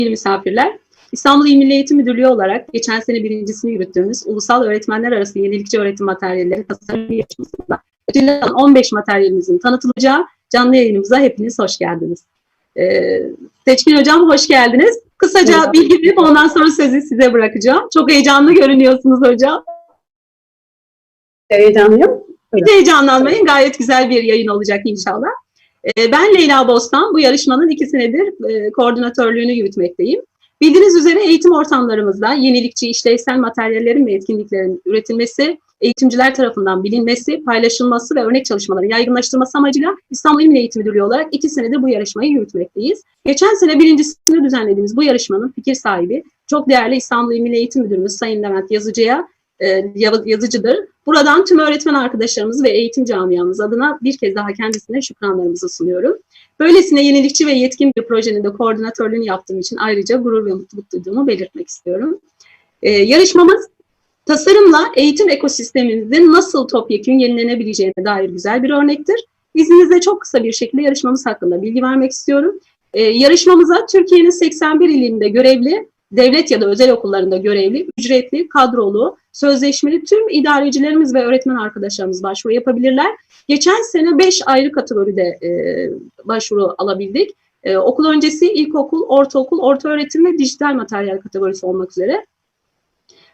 sevgili misafirler. İstanbul İl Milli Eğitim Müdürlüğü olarak geçen sene birincisini yürüttüğümüz Ulusal Öğretmenler Arası Yenilikçi Öğretim Materyalleri Tasarım Yarışması'nda ödül alan 15 materyalimizin tanıtılacağı canlı yayınımıza hepiniz hoş geldiniz. Ee, Seçkin Hocam hoş geldiniz. Kısaca bilgi verip ondan sonra sözü size bırakacağım. Çok heyecanlı görünüyorsunuz hocam. Heyecanlıyım. Hiç heyecanlanmayın. Gayet güzel bir yayın olacak inşallah. Ee, Ben Leyla Bostan. Bu yarışmanın iki senedir e, koordinatörlüğünü yürütmekteyim. Bildiğiniz üzere eğitim ortamlarımızda yenilikçi işlevsel materyallerin ve etkinliklerin üretilmesi, eğitimciler tarafından bilinmesi, paylaşılması ve örnek çalışmaların yaygınlaştırılması amacıyla İstanbul İl Eğitim Müdürlüğü olarak iki senedir bu yarışmayı yürütmekteyiz. Geçen sene birincisini düzenlediğimiz bu yarışmanın fikir sahibi çok değerli İstanbul İl Eğitim Müdürümüz Sayın Levent Yazıcı'ya yaz- yazıcıdır. Buradan tüm öğretmen arkadaşlarımız ve eğitim camiamız adına bir kez daha kendisine şükranlarımızı sunuyorum. Böylesine yenilikçi ve yetkin bir projenin de koordinatörlüğünü yaptığım için ayrıca gurur ve mutluluk duyduğumu belirtmek istiyorum. Ee, yarışmamız tasarımla eğitim ekosistemimizin nasıl topyekün yenilenebileceğine dair güzel bir örnektir. İzninizle çok kısa bir şekilde yarışmamız hakkında bilgi vermek istiyorum. Ee, yarışmamıza Türkiye'nin 81 ilinde görevli, devlet ya da özel okullarında görevli, ücretli, kadrolu, sözleşmeli tüm idarecilerimiz ve öğretmen arkadaşlarımız başvuru yapabilirler. Geçen sene 5 ayrı kategoride e, başvuru alabildik. E, okul öncesi, ilkokul, ortaokul, orta öğretim ve dijital materyal kategorisi olmak üzere.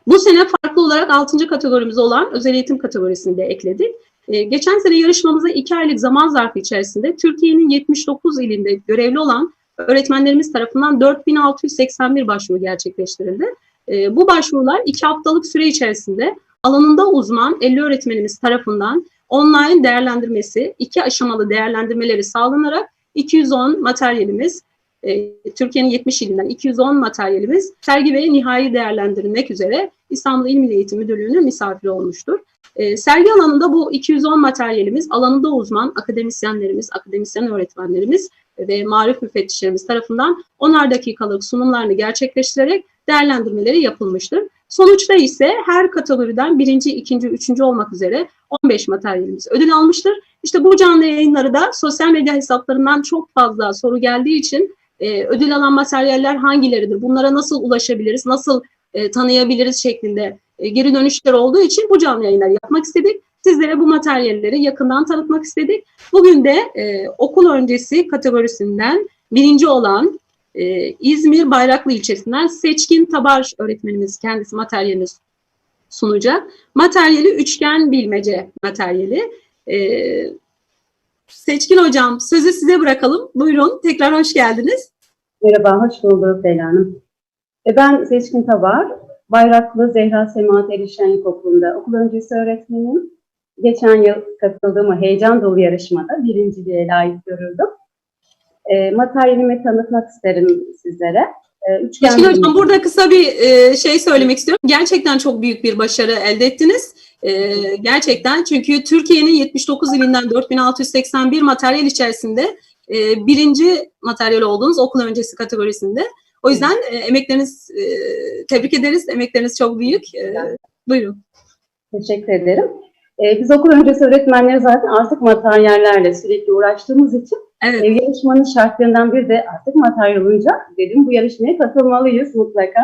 Bu sene farklı olarak 6. kategorimiz olan özel eğitim kategorisini de ekledik. E, geçen sene yarışmamıza 2 aylık zaman zarfı içerisinde Türkiye'nin 79 ilinde görevli olan öğretmenlerimiz tarafından 4681 başvuru gerçekleştirildi. E, bu başvurular 2 haftalık süre içerisinde alanında uzman 50 öğretmenimiz tarafından online değerlendirmesi, iki aşamalı değerlendirmeleri sağlanarak 210 materyalimiz, e, Türkiye'nin 70 ilinden 210 materyalimiz sergi ve nihai değerlendirilmek üzere İstanbul İl Milli Eğitim Müdürlüğü'nün misafiri olmuştur. E, sergi alanında bu 210 materyalimiz alanında uzman akademisyenlerimiz, akademisyen öğretmenlerimiz ve marif müfettişlerimiz tarafından 10'ar dakikalık sunumlarını gerçekleştirerek değerlendirmeleri yapılmıştır. Sonuçta ise her kategoriden birinci, ikinci, üçüncü olmak üzere 15 materyalimiz ödül almıştır. İşte bu canlı yayınları da sosyal medya hesaplarından çok fazla soru geldiği için e, ödül alan materyaller hangileridir? Bunlara nasıl ulaşabiliriz? Nasıl e, tanıyabiliriz şeklinde e, geri dönüşler olduğu için bu canlı yayınları yapmak istedik. Sizlere bu materyalleri yakından tanıtmak istedik. Bugün de e, okul öncesi kategorisinden birinci olan e, İzmir Bayraklı ilçesinden Seçkin Tabar öğretmenimiz kendisi materyalini sunacak. Materyali üçgen bilmece materyali. E, Seçkin Hocam sözü size bırakalım. Buyurun tekrar hoş geldiniz. Merhaba, hoş bulduk Leyla Hanım. E, Ben Seçkin Tabar, Bayraklı Zehra Semahat Erişen İlkokulu'nda okul öncesi öğretmenim. Geçen yıl katıldığım o heyecan dolu yarışmada birinciliğe layık görüldüm. E, materyalimi tanıtmak isterim sizlere. E, üçgen Seçkin Hocam burada kısa bir e, şey söylemek istiyorum. Gerçekten çok büyük bir başarı elde ettiniz. E, gerçekten çünkü Türkiye'nin 79 ilinden 4681 materyal içerisinde birinci materyal olduğunuz okul öncesi kategorisinde. O yüzden emekleriniz tebrik ederiz. Emekleriniz çok büyük. Buyurun. Teşekkür ederim. E, biz okul öncesi öğretmenleri zaten artık materyallerle sürekli uğraştığımız için Evet. E, yarışmanın şartlarından biri de artık materyal olunca dedim bu yarışmaya katılmalıyız mutlaka.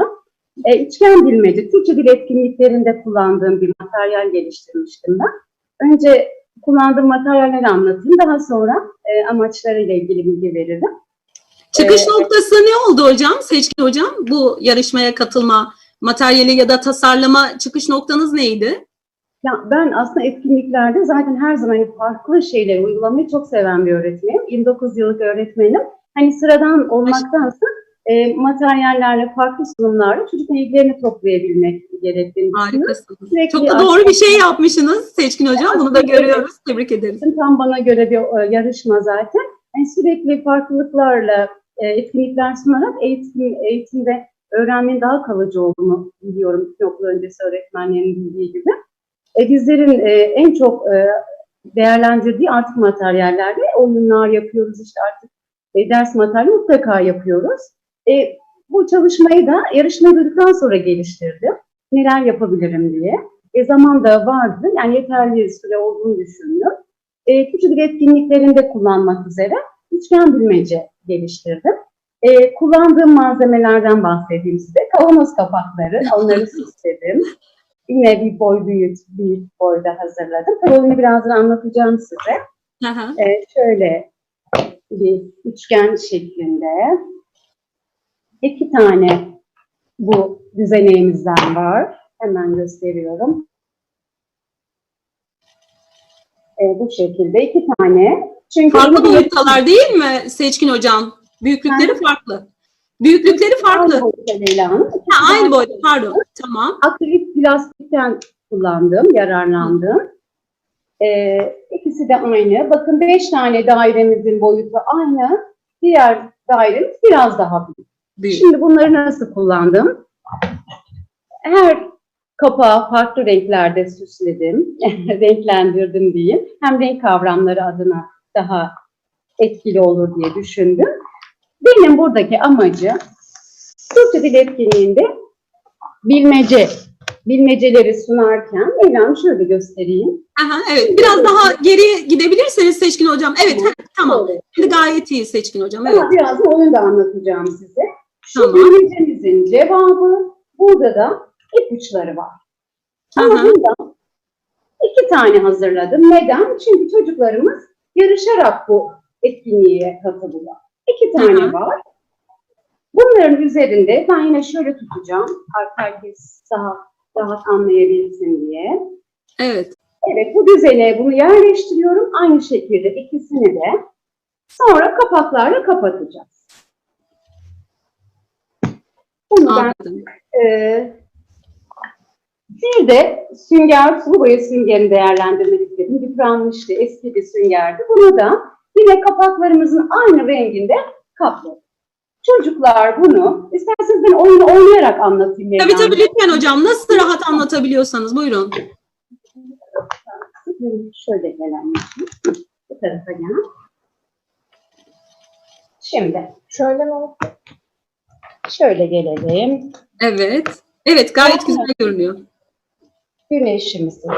E, üçgen bilmece, Türkçe dil etkinliklerinde kullandığım bir materyal geliştirmiştim ben. Önce kullandığım materyalleri anlatayım, daha sonra e, amaçlarıyla ilgili bilgi veririm. Çıkış Ee, noktası ne oldu hocam? Seçkin hocam bu yarışmaya katılma materyali ya da tasarlama çıkış noktanız neydi? Ya ben aslında etkinliklerde zaten her zaman hani farklı şeyleri uygulamayı çok seven bir öğretmenim. 29 yıllık öğretmenim. Hani sıradan olmaktansa e, materyallerle, farklı sunumlarla çocukların ilgilerini toplayabilmek gerektiğini. Harikasınız. Sürekli Çok da doğru bir şey yapmışsınız Seçkin Hocam. Bunu da görüyoruz. Tebrik ederiz. Tam bana göre bir e, yarışma zaten. Yani sürekli farklılıklarla e, etkinlikler sunarak eğitim, eğitimde öğrenmenin daha kalıcı olduğunu biliyorum bütün okul öncesi öğretmenlerin bildiği gibi. E, bizlerin e, en çok e, değerlendirdiği artık materyallerde oyunlar yapıyoruz işte artık e, ders materyali mutlaka yapıyoruz. E, bu çalışmayı da yarışmayı duyduktan sonra geliştirdim. Neler yapabilirim diye. E, zaman da vardı. Yani yeterli süre olduğunu düşündüm. E, küçük etkinliklerinde kullanmak üzere üçgen bilmece geliştirdim. Ee, kullandığım malzemelerden bahsedeyim size. Kavanoz kapakları, onları süsledim. Yine bir boy büyük, büyük boyda hazırladım. Tabii onu birazdan anlatacağım size. Hı. Ee, şöyle bir üçgen şeklinde iki tane bu düzeneğimizden var. Hemen gösteriyorum. Ee, bu şekilde iki tane. Çünkü Farklı boyuttalar değil mi Seçkin hocam? Büyüklükleri farklı. Büyüklükleri farklı. Aynı boyutta Leyla Hanım. Ha, aynı boyutta pardon. Tamam. Akrilik plastikten kullandım, yararlandım. Ee, ikisi de aynı. Bakın beş tane dairemizin boyutu aynı. Diğer dairemiz biraz daha büyük. Büyük. Şimdi bunları nasıl kullandım? Her kapağı farklı renklerde süsledim, renklendirdim diyeyim. Hem renk kavramları adına daha etkili olur diye düşündüm. Benim buradaki amacım Türkçe Dil Etkinliği'nde bilmece, bilmeceleri sunarken Leyla'nı şöyle göstereyim. Aha, evet. Biraz daha geri gidebilirseniz Seçkin hocam. Evet, Tamam. ha, tamam. Şöyle. Şimdi gayet iyi Seçkin hocam. Evet. Ama biraz da oyun da anlatacağım size. Şu Tamam. bilmecemizin cevabı burada da ipuçları var. Ama Aha. bundan iki tane hazırladım. Neden? Çünkü çocuklarımız yarışarak bu etkinliğe katılıyor. İki tane Aha. var. Bunların üzerinde ben yine şöyle tutacağım. Herkes daha rahat anlayabilsin diye. Evet. Evet, bu düzene bunu yerleştiriyorum. Aynı şekilde ikisini de sonra kapaklarla kapatacağız. Bunu ben Anladım. ee, bir de sünger, sulu boya süngerini değerlendirmek istedim. Yıpranmıştı, eski bir süngerdi. Bunu da yine kapaklarımızın aynı renginde kapladım. Çocuklar bunu, isterseniz ben oyunu oynayarak anlatayım. Tabii Leyla tabii lütfen hocam. Nasıl rahat anlatabiliyorsanız buyurun. Şöyle gelen. Bu tarafa gel. Şimdi şöyle mi? Şöyle gelelim. Evet. Evet gayet güzel görünüyor. Güneşimizi.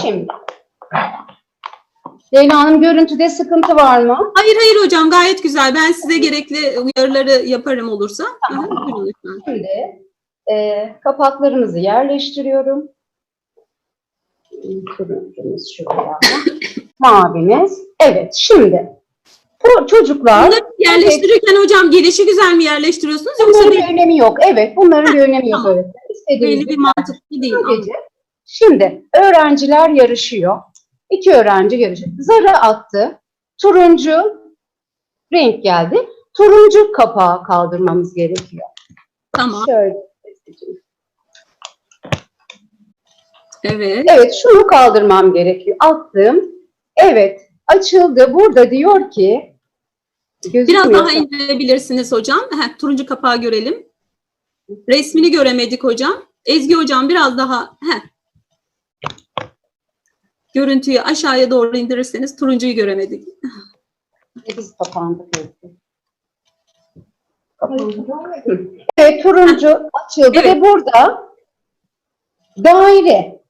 Şimdi. Leyla Hanım görüntüde sıkıntı var mı? Hayır hayır hocam gayet güzel. Ben size gerekli uyarıları yaparım olursa. Aha, buyurun lütfen. Şimdi e, kapaklarımızı yerleştiriyorum. Turuncumuz şuraya. Mavimiz. Evet şimdi. Bu çocuklar Bunları yerleştirirken hocam gelişi güzel mi yerleştiriyorsunuz bunların bir, bir önemi yok. Evet bunların bir önemi yok. Tamam. İstediğiniz belli bir mantıklı değil. Sadece. Şimdi öğrenciler yarışıyor. İki öğrenci yarışıyor. Zarı attı. Turuncu renk geldi. Turuncu kapağı kaldırmamız gerekiyor. Tamam. Şöyle. Evet. Evet şunu kaldırmam gerekiyor. Attım. Evet açıldı. Burada diyor ki Biraz daha indirebilirsiniz hocam. Heh, turuncu kapağı görelim. Resmini göremedik hocam. Ezgi hocam biraz daha heh. Görüntüyü aşağıya doğru indirirseniz turuncuyu göremedik. Biz kapandık. Kapandı. Evet turuncu açıldı Evet. ve burada daire.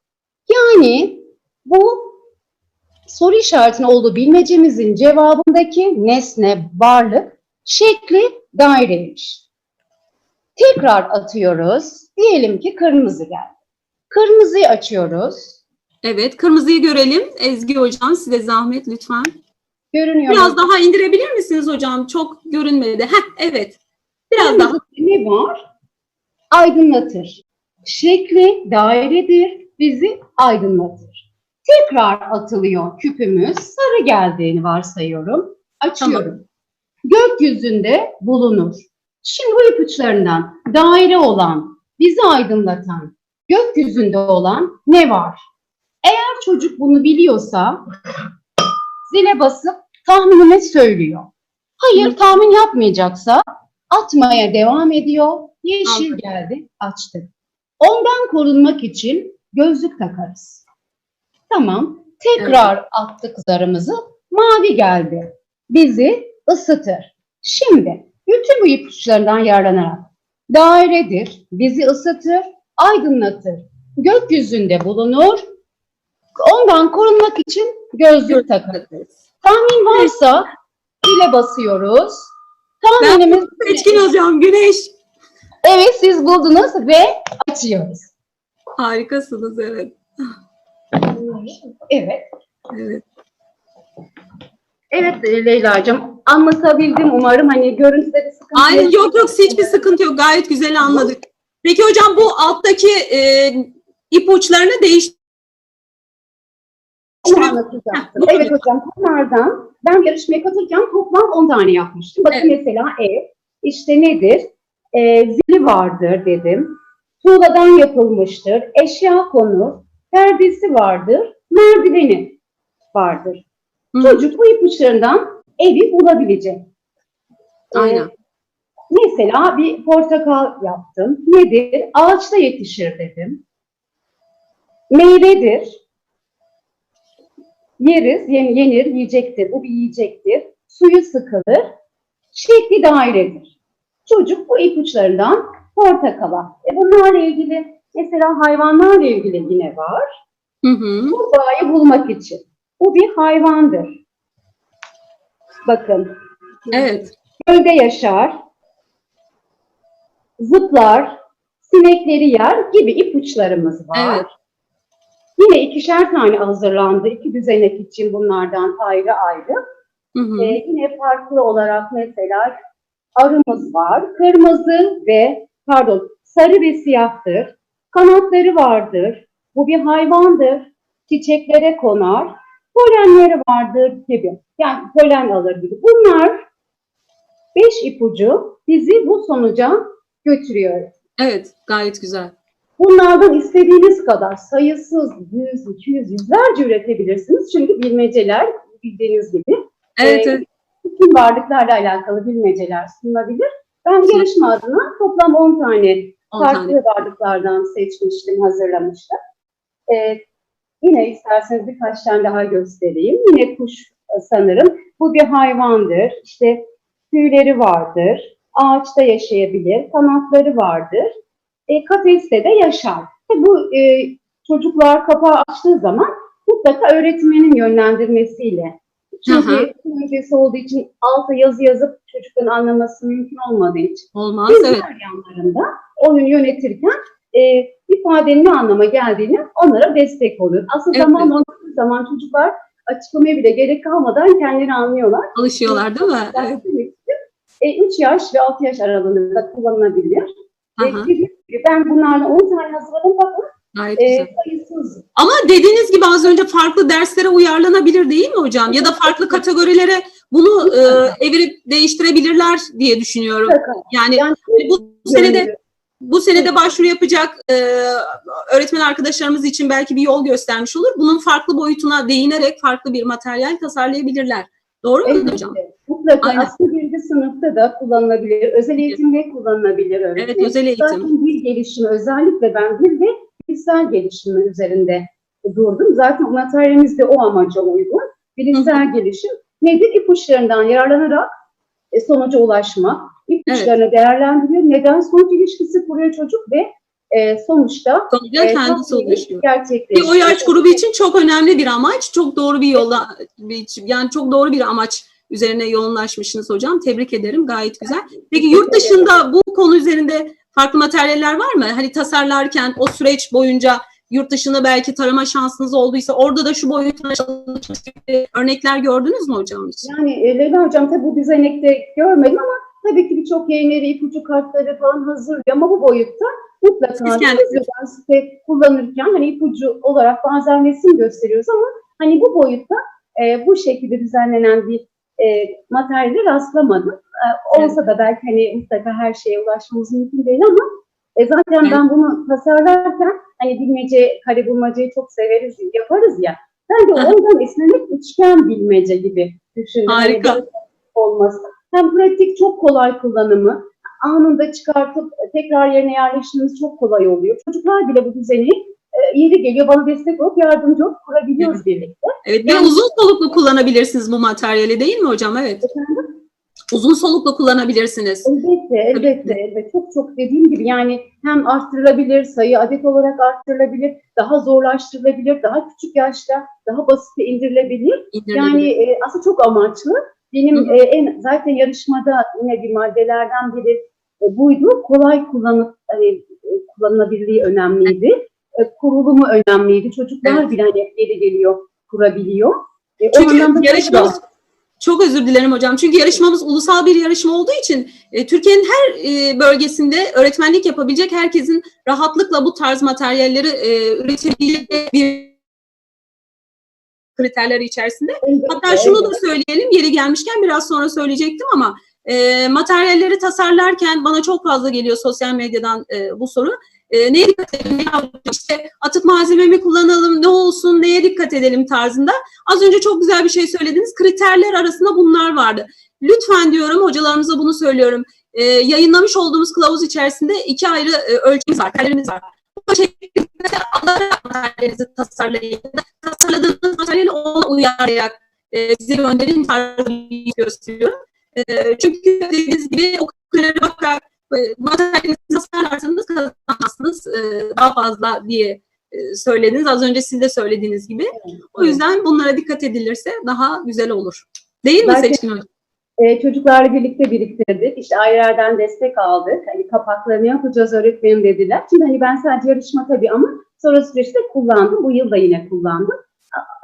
Yani bu soru işaretinin olduğu bilmecemizin cevabındaki nesne, varlık şekli daireymiş. Tekrar atıyoruz. Diyelim ki kırmızı geldi. Kırmızıyı açıyoruz. Evet, kırmızıyı görelim. Ezgi hocam size zahmet lütfen. Görünüyor. Biraz mu? daha indirebilir misiniz hocam? Çok görünmedi. Heh, evet. Biraz daha. ne var? Aydınlatır. Şekli dairedir, bizi aydınlatır. Tekrar atılıyor küpümüz. Sarı geldiğini varsayıyorum. Açıyorum. Gökyüzünde bulunur. Şimdi bu ipuçlarından daire olan, bizi aydınlatan, gökyüzünde olan ne var? Eğer çocuk bunu biliyorsa zile basıp tahminini söylüyor. Hayır tahmin yapmayacaksa atmaya devam ediyor. Yeşil geldi, açtık. Ondan korunmak için gözlük takarız. Tamam. Tekrar attık zarımızı. Mavi geldi. Bizi ısıtır. Şimdi bütün bu ipuçlarından yararlanarak dairedir, bizi ısıtır, aydınlatır, gökyüzünde bulunur. Ondan korunmak için gözlük takarız. Tahmin varsa dile basıyoruz. Tahminimiz Seçkin hocam güneş. evet siz buldunuz ve açıyoruz. Harikasınız evet. Evet. Evet. Evet Leyla'cığım anlatabildim umarım hani görüntüde bir sıkıntı Aynen yok yok hiçbir sıkıntı yok. Gayet güzel anladık. Peki hocam bu alttaki e, ipuçlarını değiş Anlatacaktım. Heh, Evet hocam bunlardan ben yarışmaya katılırken toplam 10 tane yapmıştım. Bakın Evet. mesela ev işte nedir? Ee, zili vardır dedim. Tuğladan yapılmıştır. Eşya konur. Perdesi vardır. Merdiveni vardır. Hı. Çocuk bu ipuçlarından evi bulabilecek. Ee, Aynen. Mesela bir portakal yaptım. Nedir? Ağaçta yetişir dedim. Meyvedir. Yeriz, yen- yenir, yiyecektir. Bu bir yiyecektir. Suyu sıkılır. Şekli dairedir. Çocuk bu ipuçlarından portakala. E bunlarla ilgili mesela hayvanlarla ilgili yine var. Hı hı. Kurbağayı bulmak için. Bu bir hayvandır. Bakın Evet. Gölde yaşar, zıplar, sinekleri yer gibi ipuçlarımız var. Evet. Yine ikişer tane hazırlandı. iki düzenek için bunlardan ayrı ayrı. Hı hı. Ee, yine farklı olarak mesela arımız var. Kırmızı ve pardon sarı ve siyahtır. Kanatları vardır. Bu bir hayvandır. Çiçeklere konar. Polenleri vardır gibi. Yani polen alır gibi. Bunlar beş ipucu bizi bu sonuca götürüyor. Evet. Gayet güzel. Bunlardan istediğiniz kadar sayısız, yüz, iki yüz, yüzlerce üretebilirsiniz. Çünkü bilmeceler bildiğiniz gibi Evet. Ee, evet. bütün varlıklarla alakalı bilmeceler sunulabilir. Ben Hı. yarışma adına toplam 10 tane On farklı tane. varlıklardan seçmiştim, hazırlamıştım. Ee, yine isterseniz birkaç tane daha göstereyim. Yine kuş e, sanırım. Bu bir hayvandır. İşte tüyleri vardır. Ağaçta yaşayabilir. Kanatları vardır. E, kafeste de yaşar. E, bu e, çocuklar kapağı açtığı zaman mutlaka öğretmenin yönlendirmesiyle. Çünkü İngilizcesi olduğu için alta yazı yazıp çocukların anlaması mümkün olmadığı için. Olmaz. Biz Evet. yanlarında oyun yönetirken e, ifadenin ne anlama geldiğini onlara destek oluyor. Aslında Evet, zaman olduğu zaman çocuklar açıklamaya bile gerek kalmadan kendileri anlıyorlar. Alışıyorlar değil mi? Evet. Evet. 3 yaş ve 6 yaş aralığında kullanılabilir. Dediğim gibi ben bunlardan 10 tane hazırladım fakat Gayet e, sayısız. Ama dediğiniz gibi az önce farklı derslere uyarlanabilir değil mi hocam? Ya da farklı kategorilere bunu e, evirip değiştirebilirler diye düşünüyorum. Yani Yani bu senede bu senede başvuru yapacak e, öğretmen arkadaşlarımız için belki bir yol göstermiş olur. Bunun farklı boyutuna değinerek farklı bir materyal tasarlayabilirler. Doğru mu Elbette. hocam? Mutlaka Aynen. aslında birinci sınıfta da kullanılabilir. Özel eğitimde kullanılabilir öğretmen. Evet, özel eğitim. Zaten dil gelişimi özellikle ben dil ve bilişsel gelişimi üzerinde durdum. Zaten materyalimiz de o amaca uygun. Bilişsel gelişim nedir? İpuçlarından yararlanarak e, sonuca ulaşmak. İpuçlarını değerlendiriyor. Neden sonuç ilişkisi kuruyor çocuk ve e, sonuçta Sonuca e, kendisi ulaşıyor. gerçekleşiyor. Ki o yaş grubu için çok önemli bir amaç. Çok doğru bir yola bir- yani çok doğru bir amaç üzerine yoğunlaşmışsınız hocam. Tebrik ederim. Gayet güzel. Peki yurt dışında bu konu üzerinde farklı materyaller var mı? Hani tasarlarken o süreç boyunca yurt dışında belki tarama şansınız olduysa orada da şu boyutuna örnekler gördünüz mü hocam? Yani e, Leyla Hocam tabii bu düzenekte görmedim ama tabii ki birçok yayın evi ipucu kartları falan hazırlıyor ama bu boyutta mutlaka yazıdan site kullanırken hani ipucu olarak bazen resim gösteriyoruz ama hani bu boyutta e, bu şekilde düzenlenen bir e, materyale rastlamadım. E, olsa da belki hani mutlaka her şeye ulaşmamız mümkün değil ama e, zaten Evet. ben bunu tasarlarken hani bilmece, kare bulmacayı çok severiz, yaparız ya. Ben de ondan esinlenerek üçgen bilmece gibi düşündüm. Harika. Hani olması. Hem pratik çok kolay kullanımı, anında çıkartıp tekrar yerine yerleştirmemiz çok kolay oluyor. Çocuklar bile bu düzeni e, yeri geliyor bana destek olup yardımcı olup kurabiliyoruz birlikte. Evet ve Yani- uzun soluklu kullanabilirsiniz bu materyali değil mi hocam? Evet. Uzun soluklu kullanabilirsiniz. Elbette, elbette, elbette. Çok çok dediğim gibi yani hem arttırılabilir, sayı adet olarak arttırılabilir, daha zorlaştırılabilir, daha küçük yaşta daha basite indirilebilir. İndirilebilir. Yani e, aslında çok amaçlı. Benim Hı hı. e, en zaten yarışmada yine bir maddelerden biri e, buydu. Kolay kullanıp hani, e, kullanılabilirliği önemliydi. E, kurulumu önemliydi. Çocuklar Evet. bile hani geliyor kurabiliyor. E, Çünkü yarışmamız da- çok özür dilerim hocam. Çünkü yarışmamız ulusal bir yarışma olduğu için e, Türkiye'nin her e, bölgesinde öğretmenlik yapabilecek herkesin rahatlıkla bu tarz materyalleri e, üretebileceği bir kriterleri içerisinde. Hatta şunu da söyleyelim, yeri gelmişken biraz sonra söyleyecektim ama e, materyalleri tasarlarken bana çok fazla geliyor sosyal medyadan e, bu soru. E, neye dikkat edelim? İşte atık malzeme mi kullanalım, ne olsun, neye dikkat edelim tarzında. Az önce çok güzel bir şey söylediniz. Kriterler arasında bunlar vardı. Lütfen diyorum, hocalarımıza bunu söylüyorum. E, yayınlamış olduğumuz kılavuz içerisinde iki ayrı e, ölçümüz var, kriterlerimiz var. Bu şekilde alarak materyalinizi tasarlayın. Tasarladığınız materyali ona uyarlayarak e, size gönderin tarzı bir gösteriyor. E, çünkü dediğiniz gibi o kriterlere bakarak materyalinizi tasarlarsanız kazanmazsınız e, daha fazla diye e, söylediniz. Az önce siz de söylediğiniz gibi. O yüzden bunlara dikkat edilirse daha güzel olur. Değil mi Seçkin Hocam? E, çocuklarla birlikte biriktirdik. İşte ailelerden destek aldık. Hani kapaklarını yapacağız öğretmenim dediler. Şimdi hani ben sadece yarışma tabii ama sonra süreçte kullandım. Bu yıl da yine kullandım.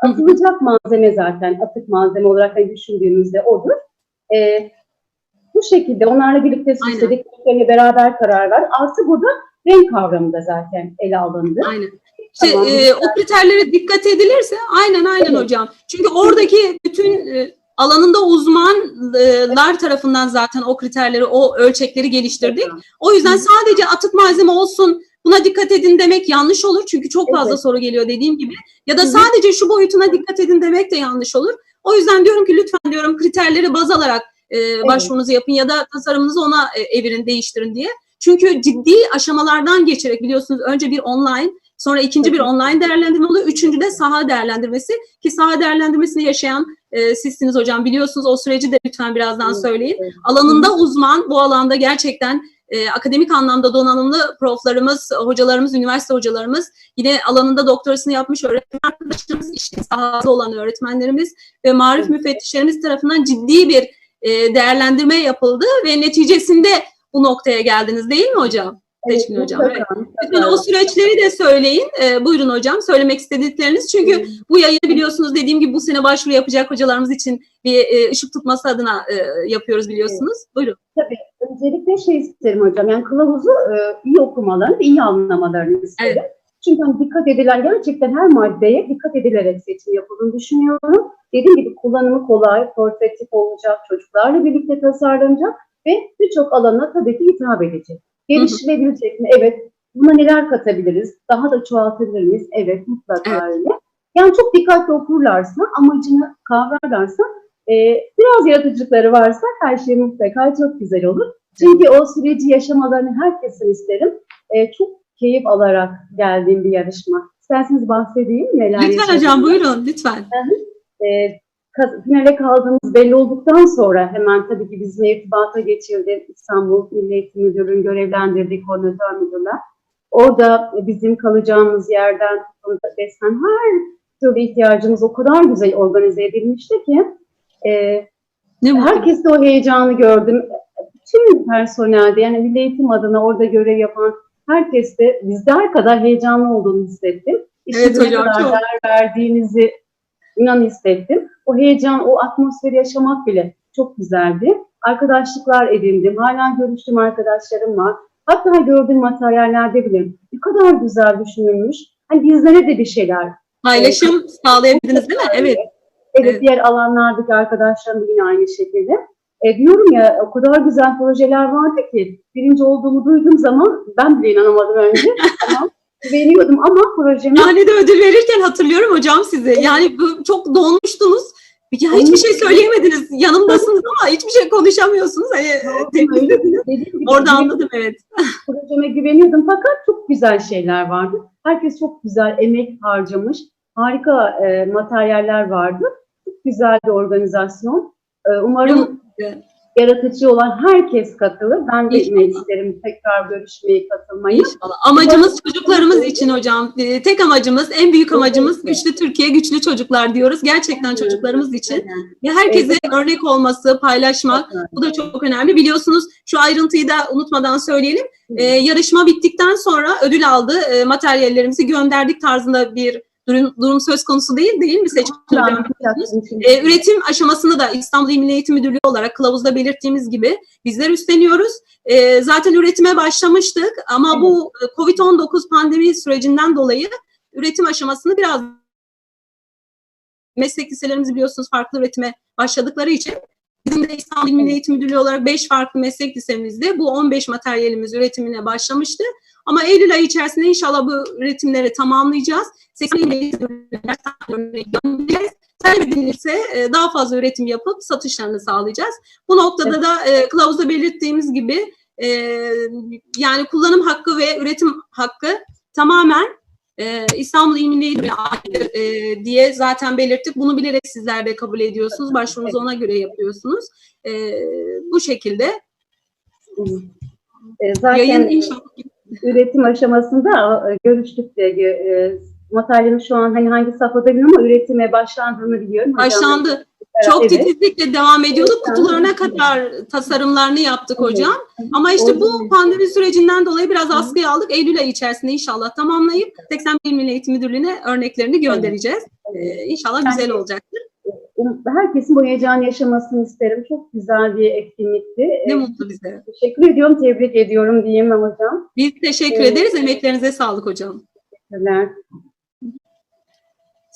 Atılacak malzeme zaten atık malzeme olarak hani düşündüğümüzde odur. E, bu şekilde onlarla birlikte süsledik. Üzerine beraber karar ver. Artı burada renk kavramı da zaten ele alındı. Aynen. İşte Tamam, e, o kriterlere dikkat edilirse aynen aynen Evet. hocam. Çünkü oradaki bütün e, alanında uzmanlar tarafından zaten o kriterleri, o ölçekleri geliştirdik. O yüzden sadece atık malzeme olsun buna dikkat edin demek yanlış olur. Çünkü çok fazla Evet. soru geliyor dediğim gibi. Ya da sadece şu boyutuna dikkat edin demek de yanlış olur. O yüzden diyorum ki lütfen diyorum kriterleri baz alarak e, başvurunuzu yapın ya da tasarımınızı ona e, evirin, değiştirin diye. Çünkü ciddi aşamalardan geçerek biliyorsunuz önce bir online, sonra ikinci bir online değerlendirme oluyor. Üçüncü de saha değerlendirmesi ki saha değerlendirmesini yaşayan e, sizsiniz hocam biliyorsunuz o süreci de lütfen birazdan söyleyin. Alanında uzman, bu alanda gerçekten e, akademik anlamda donanımlı proflarımız, hocalarımız, üniversite hocalarımız, yine alanında doktorasını yapmış öğretmen arkadaşlarımız, işin sahası olan öğretmenlerimiz ve marif müfettişlerimiz tarafından ciddi bir e, değerlendirme yapıldı ve neticesinde bu noktaya geldiniz değil mi hocam? Seçkin hocam. mutlaka, Evet. Lütfen o süreçleri de söyleyin. E, buyurun hocam söylemek istedikleriniz. Çünkü bu yayını biliyorsunuz dediğim gibi bu sene başvuru yapacak hocalarımız için bir e, ışık tutması adına e, yapıyoruz biliyorsunuz. Buyurun. Öncelikle şey isterim hocam, yani kılavuzu e, iyi okumalarını, iyi anlamalarını isterim. Çünkü hani dikkat edilen, gerçekten her maddeye dikkat edilerek seçim yapıldığını düşünüyorum. Dediğim gibi kullanımı kolay, portatif olacak, çocuklarla birlikte tasarlanacak ve birçok alana tabii ki hitap edecek. Geliştirebilecek mi? Evet. Buna neler katabiliriz? Daha da çoğaltabilir miyiz? Evet, mutlaka öyle. Yani çok dikkatli okurlarsa, amacını kavrarlarsa, e, biraz yaratıcılıkları varsa her şey mutlaka çok güzel olur. Çünkü o süreci yaşamalarını herkesin isterim. E, çok keyif alarak geldiğim bir yarışma. İsterseniz bahsedeyim neler Lütfen yaşadım. hocam buyurun lütfen. E, finale kaldığımız belli olduktan sonra hemen tabii ki bizimle irtibata geçildi. İstanbul Milli Eğitim Müdürlüğü'nü görevlendirdi koordinatör müdürler. Orada bizim kalacağımız yerden beslen her türlü ihtiyacımız o kadar güzel organize edilmişti ki e, Ne. Herkeste o heyecanı gördüm. Tüm personelde yani Milli Eğitim adına orada görev yapan herkeste bizler kadar heyecanlı olduğunu hissettim. Evet İşinize ne hocam, kadar çok. değer verdiğinizi inan hissettim. O heyecan, o atmosferi yaşamak bile çok güzeldi. Arkadaşlıklar edindim. Hala görüştüğüm arkadaşlarım var. Hatta gördüğüm materyallerde bile ne kadar güzel düşünülmüş. Hani bizlere de bir şeyler Paylaşım sağlayabildiniz değil mi? Evet. Evet, Evet. diğer alanlardaki arkadaşlarım da yine aynı şekilde. E, diyorum ya o kadar güzel projeler vardı ki birinci olduğumu duyduğum zaman ben bile inanamadım önce. Tamam. Güveniyordum ama projemi Sahnede ödül verirken hatırlıyorum hocam sizi. Yani bu, çok donmuştunuz. Ya hiçbir şey söyleyemediniz. Yanımdasınız ama hiçbir şey konuşamıyorsunuz. Hani Orada anladım evet. projeme güveniyordum fakat çok güzel şeyler vardı. Herkes çok güzel emek harcamış. Harika e, materyaller vardı. Çok güzel bir organizasyon. E, umarım Evet. yaratıcı olan herkes katılır. Ben de isterim tekrar görüşmeyi, katılmayı. İnşallah. Amacımız çocuklarımız için hocam. Ee, Tek amacımız, en büyük amacımız güçlü Türkiye, güçlü çocuklar diyoruz. Gerçekten çocuklarımız için. Ve herkese örnek olması, paylaşmak bu da çok önemli. Biliyorsunuz şu ayrıntıyı da unutmadan söyleyelim. Ee, yarışma bittikten sonra ödül aldı. Ee, materyallerimizi gönderdik tarzında bir durum, durum söz konusu değil değil mi Hocam? Ee, üretim aşamasını da İstanbul İl Milli Eğitim Müdürlüğü olarak kılavuzda belirttiğimiz gibi bizler üstleniyoruz. Ee, zaten üretime başlamıştık ama bu e, COVID-19 pandemi sürecinden dolayı üretim aşamasını biraz meslek liselerimiz biliyorsunuz farklı üretime başladıkları için bizim de İstanbul İl Milli Eğitim Müdürlüğü olarak 5 farklı meslek lisemizde bu 15 materyalimiz üretimine başlamıştı. Ama Eylül ayı içerisinde inşallah bu üretimleri tamamlayacağız. 80 İl Milli Eğitim Müdürlüğü'ne göndereceğiz. Talep edilirse e, daha fazla üretim yapıp satışlarını sağlayacağız. Bu noktada da e, kılavuzda belirttiğimiz gibi e, yani kullanım hakkı ve üretim hakkı tamamen e, İstanbul İl Milli Eğitim'e ait e, diye zaten belirttik. Bunu bilerek sizler de kabul ediyorsunuz. Başvurunuzu ona göre yapıyorsunuz. E, bu şekilde E, Zaten yayın inşallah üretim aşamasında görüştük de e, materyalin şu an hani hangi safhada bilmiyorum ama üretime başlandığını biliyorum. Hocam, başlandı. Çok evet. titizlikle devam ediyorduk. Kutularına kadar tasarımlarını yaptık hocam. Ama işte bu pandemi sürecinden dolayı biraz askıya aldık. Eylül ayı içerisinde inşallah tamamlayıp 81 Milli Eğitim Müdürlüğü'ne örneklerini göndereceğiz. Ee, inşallah güzel olacak. Um, Herkesin bu heyecanı yaşamasını isterim. Çok güzel bir etkinlikti. Ne E, mutlu bize. Teşekkür ediyorum, tebrik ediyorum diyeyim hocam. Biz teşekkür Evet. ederiz. Emeklerinize sağlık hocam. Teşekkürler.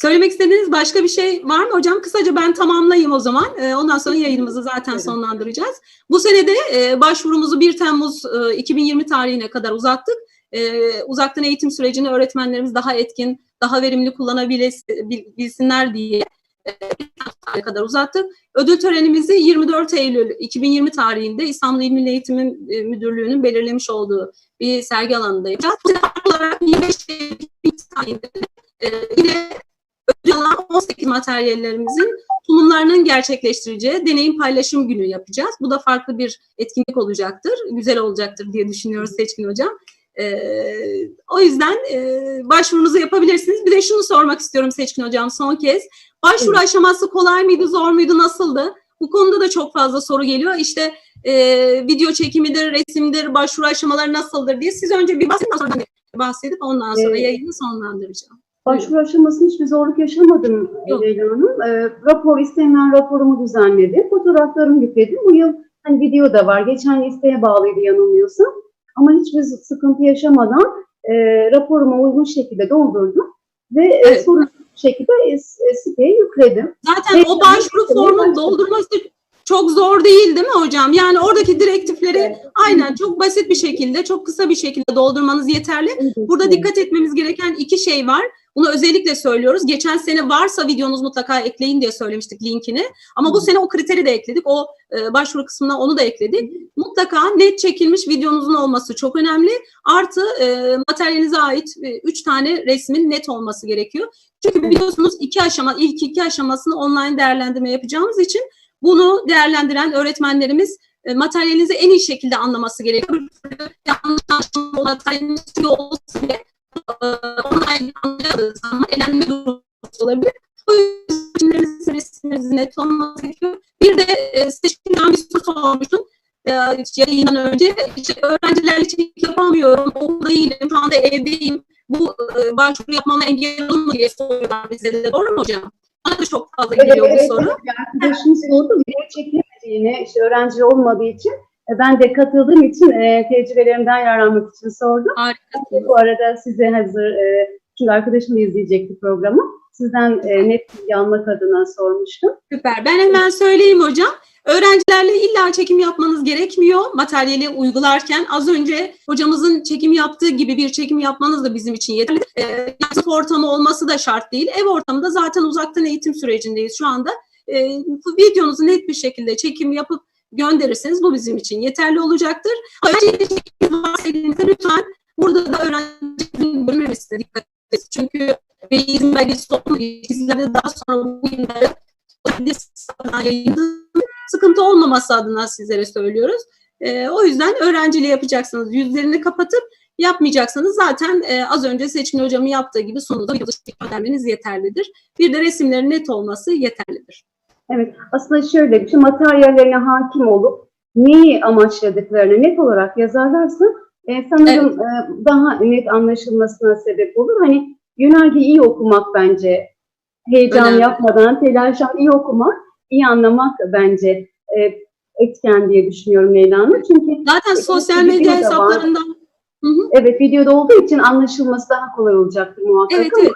Söylemek istediğiniz başka bir şey var mı hocam? Kısaca ben tamamlayayım o zaman. Ee, ondan sonra yayınımızı zaten sonlandıracağız. Bu sene de e, başvurumuzu 1 Temmuz e, 2020 tarihine kadar uzattık. E, uzaktan eğitim sürecini öğretmenlerimiz daha etkin, daha verimli kullanabilsinler diye e, kadar uzattık. Ödül törenimizi 24 Eylül 2020 tarihinde İstanbul İl Milli Eğitim e, Müdürlüğü'nün belirlemiş olduğu bir sergi alanında yapacağız. Bu olarak 25 Eylül 2020 tarihinde e, yine ödül alan 18 materyallerimizin sunumlarının gerçekleştireceği deneyim paylaşım günü yapacağız. Bu da farklı bir etkinlik olacaktır. Güzel olacaktır diye düşünüyoruz Seçkin Hocam. Ee, o yüzden e, başvurunuzu yapabilirsiniz. Bir de şunu sormak istiyorum Seçkin Hocam son kez. Başvuru Evet. aşaması kolay mıydı, zor muydu, nasıldı? Bu konuda da çok fazla soru geliyor. İşte e, video çekimidir, resimdir, başvuru aşamaları nasıldır diye. Siz önce bir bahsedin, bahsedip ondan sonra Evet. yayını sonlandıracağım. Başvuru aşamasında hiçbir zorluk yaşamadım. Leyla Hanım. E, rapor, istenilen raporumu düzenledim. Fotoğraflarımı yükledim. Bu yıl hani video da var. Geçen isteğe bağlıydı yanılmıyorsam. Ama hiçbir sıkıntı yaşamadan e, raporuma uygun şekilde doldurdum. Ve e, Evet. sorun şekilde e, e, siteye yükledim. Zaten Evet, o başvuru evet. doldurması çok zor değil değil mi hocam? Yani oradaki direktifleri Evet. aynen çok basit bir şekilde, çok kısa bir şekilde doldurmanız yeterli. Burada dikkat etmemiz gereken iki şey var. Bunu özellikle söylüyoruz. Geçen sene varsa videonuz mutlaka ekleyin diye söylemiştik linkini. Ama bu sene o kriteri de ekledik. O e, başvuru kısmına onu da ekledik. Mutlaka net çekilmiş videonuzun olması çok önemli. Artı e, materyalinize ait 3 tane resmin net olması gerekiyor. Çünkü biliyorsunuz iki aşama, ilk iki aşamasını online değerlendirme yapacağımız için bunu değerlendiren öğretmenlerimiz e, materyalinizi en iyi şekilde anlaması gerekiyor. Yanlış anlaşılma materyaliniz olsa e, anlayamadığınız zaman elenme durumu olabilir. O yüzden resimlerinizin net olması gerekiyor. Bir de e, seçimden bir soru sormuştum e, yayından önce. İşte öğrencilerle çekim yapamıyorum, okulda değilim, şu anda evdeyim. Bu e, başvuru yapmama engel olur mu diye soruyorlar bize de. Doğru mu hocam? Bana da çok fazla geliyor bu soru. Bir Arkadaşım sordu. Video çekemediğini, işte öğrenci olmadığı için e, ben de katıldığım için e, tecrübelerimden yararlanmak için sordum. Harikasınız. Bu arada size hazır, e, çünkü arkadaşım da izleyecekti programı. Sizden e, net bilgi almak adına sormuştum. Süper. Ben hemen söyleyeyim hocam. Öğrencilerle illa çekim yapmanız gerekmiyor materyali uygularken. Az önce hocamızın çekim yaptığı gibi bir çekim yapmanız da bizim için yeterli. Sınıf ortamı olması da şart değil. Ev ortamında zaten uzaktan eğitim sürecindeyiz şu anda. Ee, bu videonuzu net bir şekilde çekim yapıp gönderirseniz bu bizim için yeterli olacaktır. Varsa elinizde lütfen burada da öğrencinin bölmemesine dikkat edin. Çünkü bir izin belgesi olmadığı daha sonra bu yayınları yayınlandı. Sıkıntı olmaması adına sizlere söylüyoruz. E, o yüzden öğrenciliği yapacaksınız. Yüzlerini kapatıp yapmayacaksanız zaten e, az önce Seçkin Hocam'ın yaptığı gibi sonunda göndermeniz yeterlidir. Bir de resimlerin net olması yeterlidir. Evet, aslında şöyle şey, materyallerine hakim olup neyi amaçladıklarını net olarak yazarlarsa e, sanırım e, daha net anlaşılmasına sebep olur. Hani yönergeyi iyi okumak bence, heyecan Önemli. yapmadan, telaşan iyi okumak, iyi anlamak bence e, etken diye düşünüyorum Leyla Hanım. Çünkü Zaten E, sosyal medya hesaplarından Hı hı. evet videoda olduğu için anlaşılması daha kolay olacaktır muhakkak Evet, ama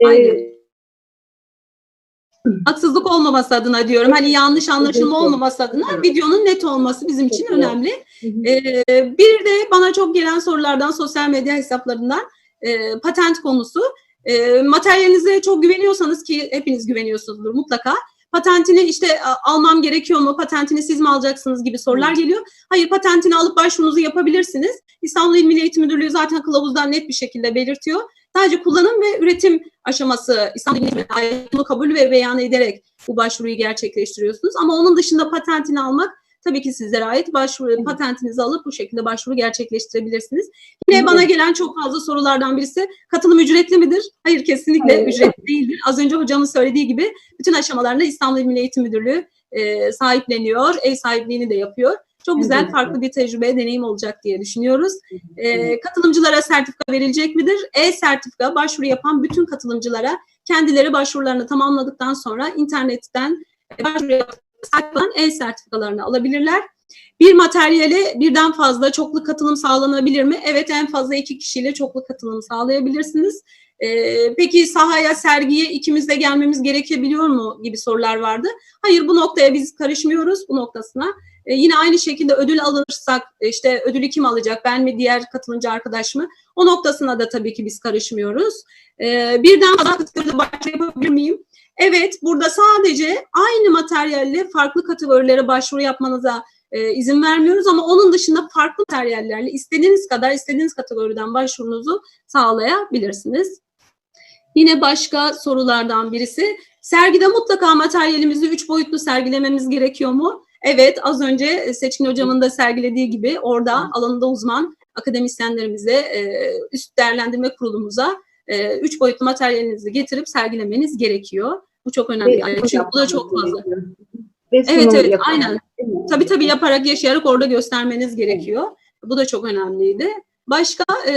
evet. e, Aynen. Haksızlık olmaması adına diyorum. Hani yanlış anlaşılma olmaması adına videonun net olması bizim için önemli. Ee, bir de bana çok gelen sorulardan sosyal medya hesaplarından e, patent konusu. E, materyalinize çok güveniyorsanız ki hepiniz güveniyorsunuzdur mutlaka. Patentini işte a- almam gerekiyor mu? Patentini siz mi alacaksınız gibi sorular geliyor. Hayır patentini alıp başvurunuzu yapabilirsiniz. İstanbul İl Milli Eğitim Müdürlüğü zaten kılavuzdan net bir şekilde belirtiyor. Sadece kullanım ve üretim aşaması İstanbul İl kabul ve beyan ederek bu başvuruyu gerçekleştiriyorsunuz. Ama onun dışında patentini almak tabii ki sizlere ait. Başvuru patentinizi alıp bu şekilde başvuru gerçekleştirebilirsiniz. Yine Evet. bana gelen çok fazla sorulardan birisi katılım ücretli midir? Hayır kesinlikle Hayır. ücretli değildir. Az önce hocamın söylediği gibi bütün aşamalarında İstanbul İl Milli Eğitim Müdürlüğü e, sahipleniyor, ev sahipliğini de yapıyor. Çok güzel, farklı bir tecrübe, deneyim olacak diye düşünüyoruz. E, katılımcılara sertifika verilecek midir? E-sertifika başvuru yapan bütün katılımcılara kendileri başvurularını tamamladıktan sonra internetten başvuru yaptıktan e-sertifikalarını alabilirler. Bir materyale birden fazla çoklu katılım sağlanabilir mi? Evet en fazla iki kişiyle çoklu katılım sağlayabilirsiniz. Ee, peki sahaya, sergiye ikimiz de gelmemiz gerekebiliyor mu gibi sorular vardı. Hayır bu noktaya biz karışmıyoruz bu noktasına. Ee, yine aynı şekilde ödül alırsak işte ödülü kim alacak ben mi diğer katılımcı arkadaş mı? O noktasına da tabii ki biz karışmıyoruz. Ee, birden fazla kategoride başvuru yapabilir miyim? Evet burada sadece aynı materyalle farklı kategorilere başvuru yapmanıza e, izin vermiyoruz ama onun dışında farklı materyallerle istediğiniz kadar istediğiniz kategoriden başvurunuzu sağlayabilirsiniz. Yine başka sorulardan birisi sergide mutlaka materyalimizi üç boyutlu sergilememiz gerekiyor mu? Evet az önce Seçkin hocamın da sergilediği gibi orada alanında uzman akademisyenlerimize e, üst değerlendirme kurulumuza e, üç boyutlu materyalinizi getirip sergilemeniz gerekiyor. Bu çok önemli. bir ayrı. Çünkü bu da çok fazla. Ve Evet evet yaparak, aynen. Tabii tabii yaparak yaşayarak orada göstermeniz gerekiyor. Bu da çok önemliydi. Başka e,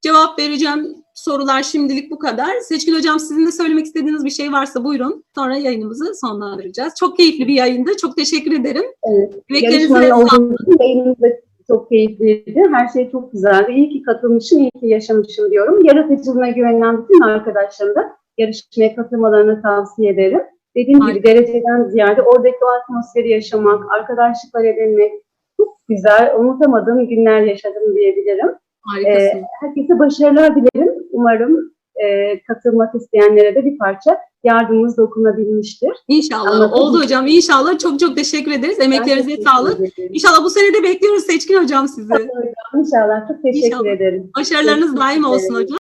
cevap vereceğim sorular şimdilik bu kadar. Seçkin Hocam sizin de söylemek istediğiniz bir şey varsa buyurun. Sonra yayınımızı sonlandıracağız. Çok keyifli bir yayındı. Çok teşekkür ederim. Evet. Emeklerinize sağlık. Çok keyifliydi. Her şey çok güzeldi. İyi ki katılmışım, iyi ki yaşamışım diyorum. Yaratıcılığına güvenen bütün arkadaşlarım da yarışmaya katılmalarını tavsiye ederim. Dediğim Harika. gibi dereceden ziyade oradaki o atmosferi yaşamak, arkadaşlıklar edinmek çok güzel. Unutamadığım günler yaşadım diyebilirim. Harikasın. Herkese başarılar dilerim. Umarım e, katılmak isteyenlere de bir parça yardımımız dokunabilmiştir. İnşallah. anladım. Oldu hocam. İnşallah. Çok çok teşekkür ederiz. Emeklerinize teşekkür sağlık. ederim. İnşallah bu sene de bekliyoruz Seçkin Hocam sizi. İnşallah. Çok teşekkür İnşallah. ederim. Başarılarınız daim olsun hocam.